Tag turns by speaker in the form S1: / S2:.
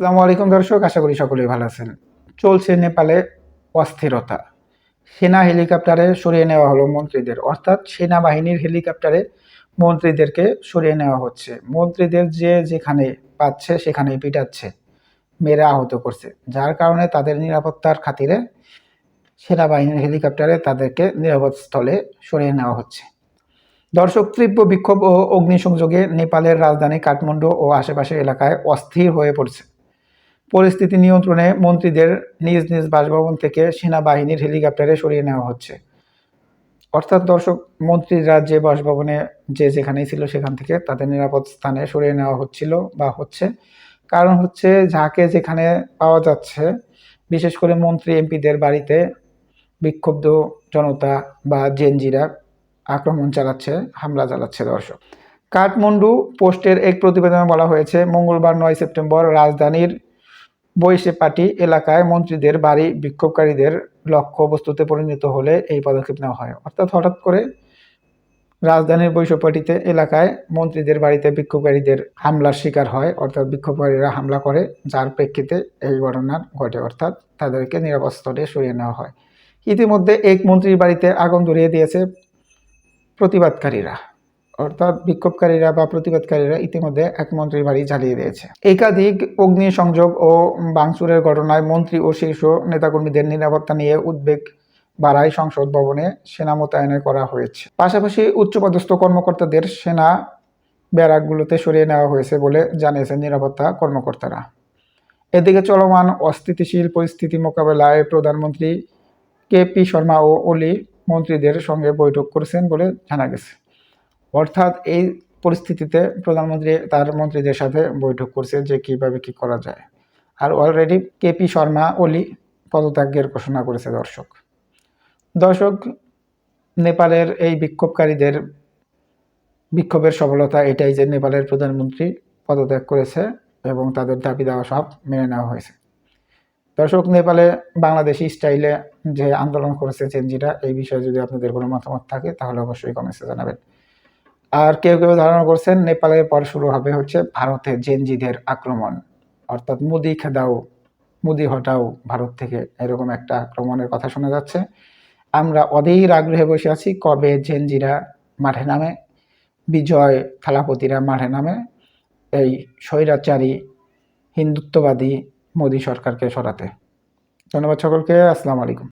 S1: আসসালামু আলাইকুম দর্শক, আশা করি সকলেই ভালো আছেন। চলছে নেপালে অস্থিরতা। সেনা হেলিকপ্টারে সরিয়ে নেওয়া হলো মন্ত্রীদের, অর্থাৎ সেনাবাহিনীর হেলিকপ্টারে মন্ত্রীদেরকে সরিয়ে নেওয়া হচ্ছে। মন্ত্রীদের যে যেখানে পাচ্ছে, সেখানেই পিটাচ্ছে মেরে আহত করছে। যার কারণে তাদের নিরাপত্তার খাতিরে সেনাবাহিনীর হেলিকপ্টারে তাদেরকে নিরাপদ স্থলে সরিয়ে নেওয়া হচ্ছে। দর্শক, তীব্র বিক্ষোভ ও অগ্নিসংযোগে নেপালের রাজধানী কাঠমান্ডু ও আশেপাশের এলাকায় অস্থির হয়ে পড়ছে। পরিস্থিতি নিয়ন্ত্রণে মন্ত্রীদের নিজ নিজ বাসভবন থেকে সেনাবাহিনীর হেলিকপ্টারে সরিয়ে নেওয়া হচ্ছে। অর্থাৎ দর্শক, মন্ত্রীরা যে বাসভবনে যে যেখানেই ছিল সেখান থেকে তাদের নিরাপদ স্থানে সরিয়ে নেওয়া হচ্ছিল বা হচ্ছে। কারণ হচ্ছে যাকে যেখানে পাওয়া যাচ্ছে, বিশেষ করে মন্ত্রী, এমপিদের বাড়িতে বিক্ষুব্ধ জনতা বা জেনজিরা আক্রমণ চালাচ্ছে, হামলা চালাচ্ছে দর্শক। কাঠমান্ডু পোস্টের এক প্রতিবেদনে বলা হয়েছে, মঙ্গলবার নয় সেপ্টেম্বর রাজধানীর বৈশেপাটি এলাকায় মন্ত্রীদের, বাড়ি বিক্ষোভকারীদের লক্ষ্য বস্তুতে পরিণত হলে এই পদক্ষেপ নেওয়া হয়। অর্থাৎ হঠাৎ করে রাজধানীর বৈশপাটিতে এলাকায় মন্ত্রীদের বাড়িতে বিক্ষোভকারীদের হামলার শিকার হয়। অর্থাৎ বিক্ষোভকারীরা হামলা করে, যার প্রেক্ষিতে এই ঘটনা ঘটে। অর্থাৎ তাদেরকে নিরাপদ স্থলে সরিয়ে নেওয়া হয়। ইতিমধ্যে এক মন্ত্রীর বাড়িতে আগুন ধরিয়ে দিয়েছে প্রতিবাদকারীরা। অর্থাৎ বিক্ষোভকারীরা বা প্রতিবাদকারীরা ইতিমধ্যে এক মন্ত্রীর বাড়ি জ্বালিয়ে দিয়েছে। একাধিক অগ্নিসংযোগ ও বাংচুরের ঘটনায় মন্ত্রী ও শীর্ষ নেতাকর্মীদের নিরাপত্তা নিয়ে উদ্বেগ বাড়ায় সংসদ ভবনে সেনা মোতায়েন করা হয়েছে। পাশাপাশি উচ্চপদস্থ কর্মকর্তাদের সেনা ব্যারাকগুলোতে সরিয়ে নেওয়া হয়েছে বলে জানিয়েছেন নিরাপত্তা কর্মকর্তারা। এদিকে চলমান অস্থিতিশীল পরিস্থিতি মোকাবেলায় প্রধানমন্ত্রী কে পি শর্মা ও অলি মন্ত্রীদের সঙ্গে বৈঠক করেছেন বলে জানা গেছে। অর্থাৎ এই পরিস্থিতিতে প্রধানমন্ত্রী, তার মন্ত্রীদের সাথে বৈঠক করছে যে কীভাবে কি করা যায়। আর অলরেডি কেপি শর্মা ওলি পদত্যাগের ঘোষণা করেছে দর্শক। দর্শক, নেপালের এই বিক্ষোভকারীদের বিক্ষোভের সফলতা এটাই যে নেপালের প্রধানমন্ত্রী পদত্যাগ করেছে এবং তাদের দাবি দেওয়া সব মেনে নেওয়া হয়েছে। দর্শক, নেপালে বাংলাদেশি স্টাইলে যে আন্দোলন করেছে চেঞ্জিরা এই বিষয়ে যদি আপনাদের কোনো মতামত থাকে, তাহলে অবশ্যই কমেন্টসে জানাবেন। আর কেউ কেউ ধারণা করছেন নেপালের পর শুরু হবে হচ্ছে ভারতে জেনজিদের আক্রমণ। অর্থাৎ মুদি খেদাও, মুদি হটাও ভারত থেকে এরকম একটা আক্রমণের কথা শোনা যাচ্ছে। আমরা অধীর আগ্রহে বসে আছি কবে জেনজিরা মাঠে নামে, বিজয় থালাপতিরা মাঠে নামে, এই স্বৈরাচারী, হিন্দুত্ববাদী মোদী সরকারকে সরাতে। ধন্যবাদ সকলকে, আসসালামু আলাইকুম।